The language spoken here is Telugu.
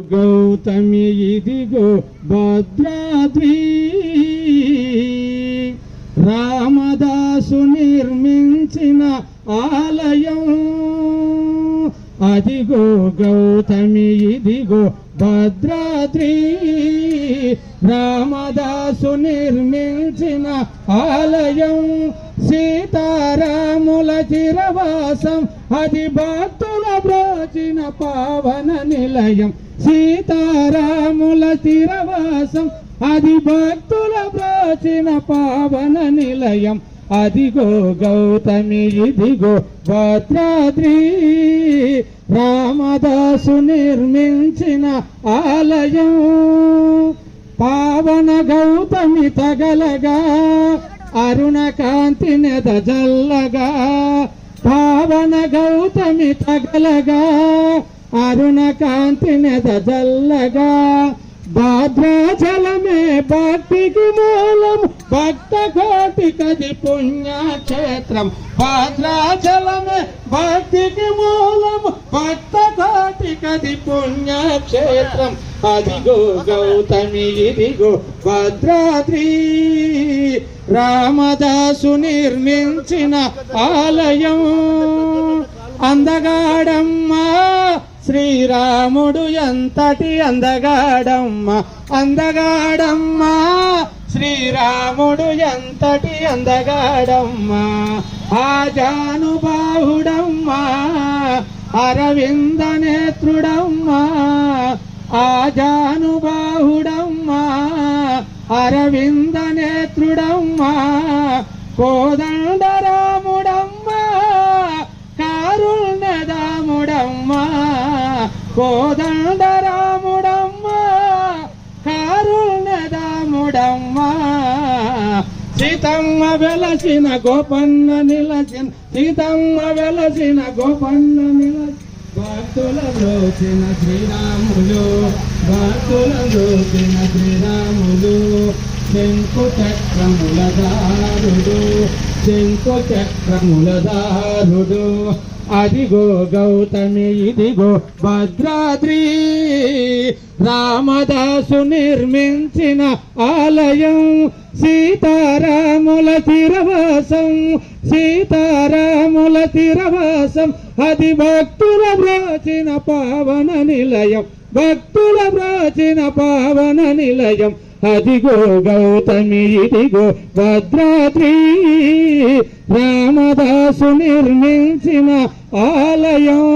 గౌతమి ఇదిగో భద్రాద్రి. రామదాసు నిర్మించిన ఆలయం. అదిగో గౌతమి ఇదిగో భద్రాద్రి. రామదాసు నిర్మించిన ఆలయం. సీతారాముల చిరవాసం అది భక్తుల బ్రోచిన పావన నిలయం. సీతారాముల చిరవాసం అది భక్తుల బ్రోచిన పావన నిలయం. అదిగో గౌతమి ఇదిగో భద్రాద్రి. రామదాసు నిర్మించిన ఆలయం. పావన గౌతమి తగలగా. అరుణ కాంతి పావన గౌతమి తగలగా అరుణ కాంతి నెద జల్లగా. భాద్రాచలమే భక్తికి మూలం భక్త కోటి కది పుణ్యక్షేత్రం. భాద్రాచలమే భక్తికి మూలం భక్త కోటి కది పుణ్యక్షేత్రం. అదిగో గౌతమి ఇదిగో భద్రాద్రి. రామదాసు నిర్మించిన ఆలయం. అందగాడమ్మా శ్రీరాముడు ఎంతటి అందగాడమ్మ? అందగాడమ్మా శ్రీరాముడు ఎంతటి అందగాడమ్మా? ఆజానుబాహుడమ్మా అరవింద నేత్రుడమ్మా. ఆజానుబాహుడమ్మా అరవింద నేత్రుడమ్మా కోదండరాముడమ్మా కారుణ్యదాముడమ్మా కోదండరాముడమ్మా కారుణ్యదాముడమ్మా. సీతమ్మ వెలసిన గోపన్న నిలసిన సీతమ్మ వెలసిన గోపన్న నిలసిన భక్తుల బ్రోచిన శ్రీరాములు. భక్తుల శ్రీరాములు శంకు చక్రముల దారుడు. శంకు చక్రముల దారుడు అదిగో గౌతమి ఇదిగో భద్రాద్రి. రామదాసు నిర్మించిన ఆలయం సీతారాముల తిరవాసం సీతారాముల తిరవాసం. అది భక్తుల ప్రాచీన పావన నిలయం భక్తుల ప్రాచీన పావన నిలయం. అదిగో గౌతమి ఇదిగో భద్రాద్రి రామదాసు నిర్మించిన ఆలయం.